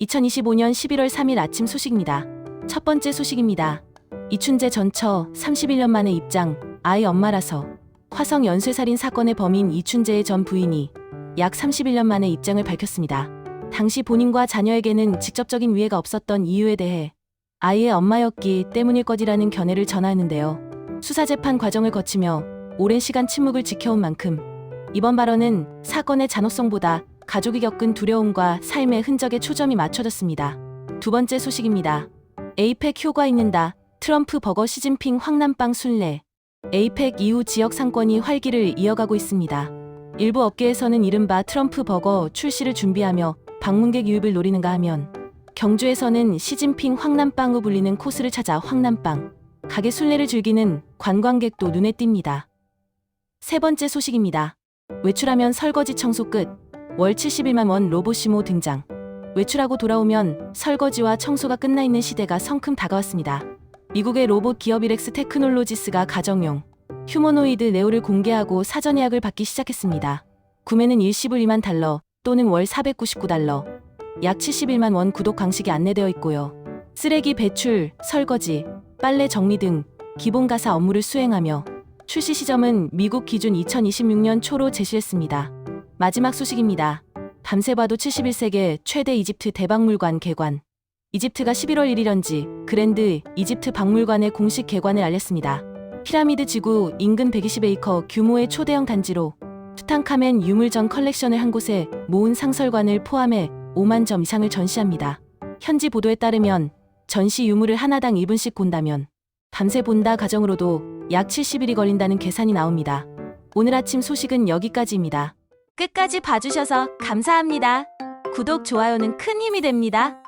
2025년 11월 3일 아침 소식입니다. 첫 번째 소식입니다. 이춘재 전처 31년 만에 입장, 아이 엄마라서 화성 연쇄살인 사건의 범인 이춘재의 전 부인이 약 31년 만에 입장을 밝혔습니다. 당시 본인과 자녀에게는 직접적인 위해가 없었던 이유에 대해 아이의 엄마였기 때문일 것이라는 견해를 전하였는데요. 수사 재판 과정을 거치며 오랜 시간 침묵을 지켜온 만큼 이번 발언은 사건의 잔혹성보다 가족이 겪은 두려움과 삶의 흔적에 초점이 맞춰졌습니다. 두 번째 소식입니다. 에이펙 효과 있는다. 트럼프 버거 시진핑 황남빵 순례. 에이펙 이후 지역 상권이 활기를 이어가고 있습니다. 일부 업계에서는 이른바 트럼프 버거 출시를 준비하며 방문객 유입을 노리는가 하면 경주에서는 시진핑 황남빵으로 불리는 코스를 찾아 황남빵 가게 순례를 즐기는 관광객도 눈에 띕니다. 세 번째 소식입니다. 외출하면 설거지 청소 끝. 월 71만 원 로보시모 등장. 외출하고 돌아오면 설거지와 청소가 끝나 있는 시대가 성큼 다가왔습니다. 미국의 로봇 기업 이렉스 테크놀로지스가 가정용 휴머노이드 네오를 공개하고 사전 예약을 받기 시작했습니다. 구매는 일시불 2만 달러 또는 월 499달러, 약 71만 원 구독 방식이 안내되어 있고요. 쓰레기 배출, 설거지, 빨래 정리 등 기본 가사 업무를 수행하며 출시 시점은 미국 기준 2026년 초로 제시했습니다. 마지막 소식입니다. 밤새 봐도 71세계 최대 이집트 대박물관 개관. 이집트가 11월 1일연지 그랜드 이집트 박물관의 공식 개관을 알렸습니다. 피라미드 지구 인근 120에이커 규모의 초대형 단지로 투탕카멘 유물전 컬렉션을 한 곳에 모은 상설관을 포함해 5만 점 이상을 전시합니다. 현지 보도에 따르면 전시 유물을 하나당 1분씩 본다면 밤새 본다 가정으로도 약 70일이 걸린다는 계산이 나옵니다. 오늘 아침 소식은 여기까지입니다. 끝까지 봐주셔서 감사합니다. 구독, 좋아요는 큰 힘이 됩니다.